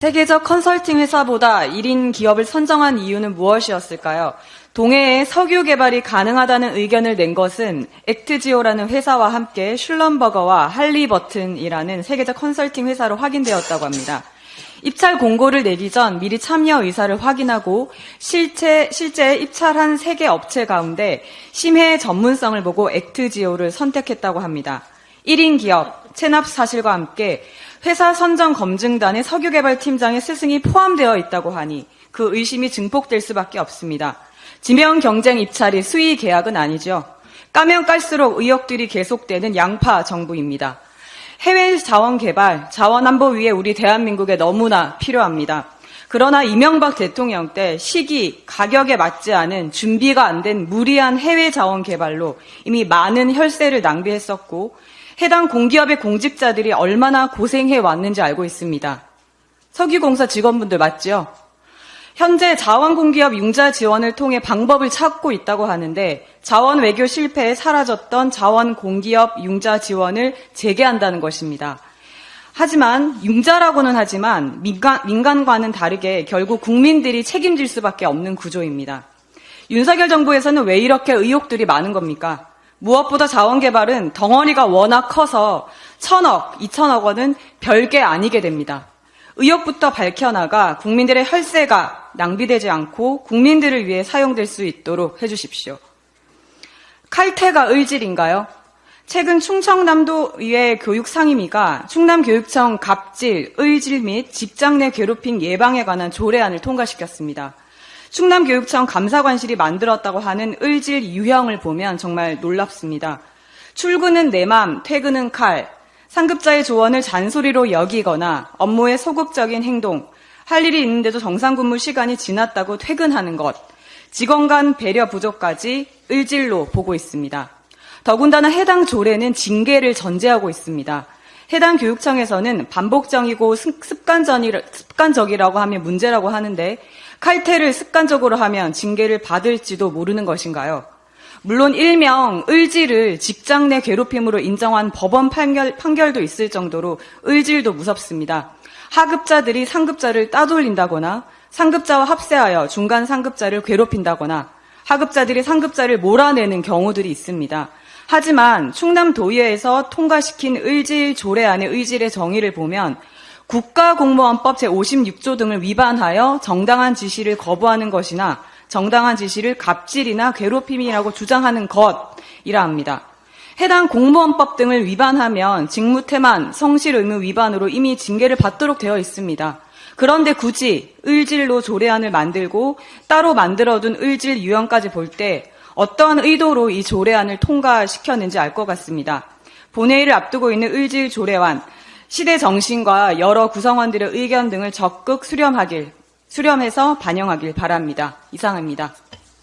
세계적 컨설팅 회사보다 1인 기업을 선정한 이유는 무엇이었을까요? 동해에 석유 개발이 가능하다는 의견을 낸 것은 액트지오라는 회사와 함께 슐럼버거와 할리버튼이라는 세계적 컨설팅 회사로 확인되었다고 합니다. 입찰 공고를 내기 전 미리 참여 의사를 확인하고 실제, 실제 입찰한 세 개 업체 가운데 심해의 전문성을 보고 액트지오를 선택했다고 합니다. 1인 기업, 체납 사실과 함께 회사 선정 검증단의 석유개발팀장의 스승이 포함되어 있다고 하니 그 의심이 증폭될 수밖에 없습니다. 지명 경쟁 입찰이 수의 계약은 아니죠. 까면 깔수록 의혹들이 계속되는 양파 정부입니다. 해외 자원 개발, 자원 안보 위에 우리 대한민국에 너무나 필요합니다. 그러나 이명박 대통령 때 시기, 가격에 맞지 않은 준비가 안 된 무리한 해외 자원 개발로 이미 많은 혈세를 낭비했었고 해당 공기업의 공직자들이 얼마나 고생해 왔는지 알고 있습니다. 석유공사 직원분들 맞죠? 현재 자원공기업 융자 지원을 통해 방법을 찾고 있다고 하는데 자원 외교 실패에 사라졌던 자원공기업 융자 지원을 재개한다는 것입니다. 하지만 융자라고는 하지만 민간, 민간과는 다르게 결국 국민들이 책임질 수밖에 없는 구조입니다. 윤석열 정부에서는 왜 이렇게 의혹들이 많은 겁니까? 무엇보다 자원 개발은 덩어리가 워낙 커서 천억, 이천억 원은 별게 아니게 됩니다. 의혹부터 밝혀나가 국민들의 혈세가 낭비되지 않고 국민들을 위해 사용될 수 있도록 해주십시오. 칼퇴가 의질인가요? 최근 충청남도 의회 교육상임위가 충남교육청 갑질, 의질 및 직장 내 괴롭힘 예방에 관한 조례안을 통과시켰습니다. 충남교육청 감사관실이 만들었다고 하는 을질 유형을 보면 정말 놀랍습니다. 출근은 내 맘, 퇴근은 칼, 상급자의 조언을 잔소리로 여기거나 업무에 소극적인 행동, 할 일이 있는데도 정상 근무 시간이 지났다고 퇴근하는 것, 직원 간 배려 부족까지 을질로 보고 있습니다. 더군다나 해당 조례는 징계를 전제하고 있습니다. 해당 교육청에서는 반복적이고 습관적이라고 하면 문제라고 하는데 칼퇴를 습관적으로 하면 징계를 받을지도 모르는 것인가요? 물론 일명 을지를 직장 내 괴롭힘으로 인정한 법원 판결, 판결도 있을 정도로 을질도 무섭습니다. 하급자들이 상급자를 따돌린다거나 상급자와 합세하여 중간 상급자를 괴롭힌다거나 하급자들이 상급자를 몰아내는 경우들이 있습니다. 하지만 충남도의회에서 통과시킨 을질 조례안의 의질의 정의를 보면 국가공무원법 제56조 등을 위반하여 정당한 지시를 거부하는 것이나 정당한 지시를 갑질이나 괴롭힘이라고 주장하는 것이라 합니다. 해당 공무원법 등을 위반하면 직무태만, 성실 의무 위반으로 이미 징계를 받도록 되어 있습니다. 그런데 굳이 을질로 조례안을 만들고 따로 만들어둔 을질 유형까지 볼 때 어떠한 의도로 이 조례안을 통과시켰는지 알 것 같습니다. 본회의를 앞두고 있는 을질 조례안, 시대 정신과 여러 구성원들의 의견 등을 적극 수렴하길, 수렴해서 반영하길 바랍니다. 이상입니다.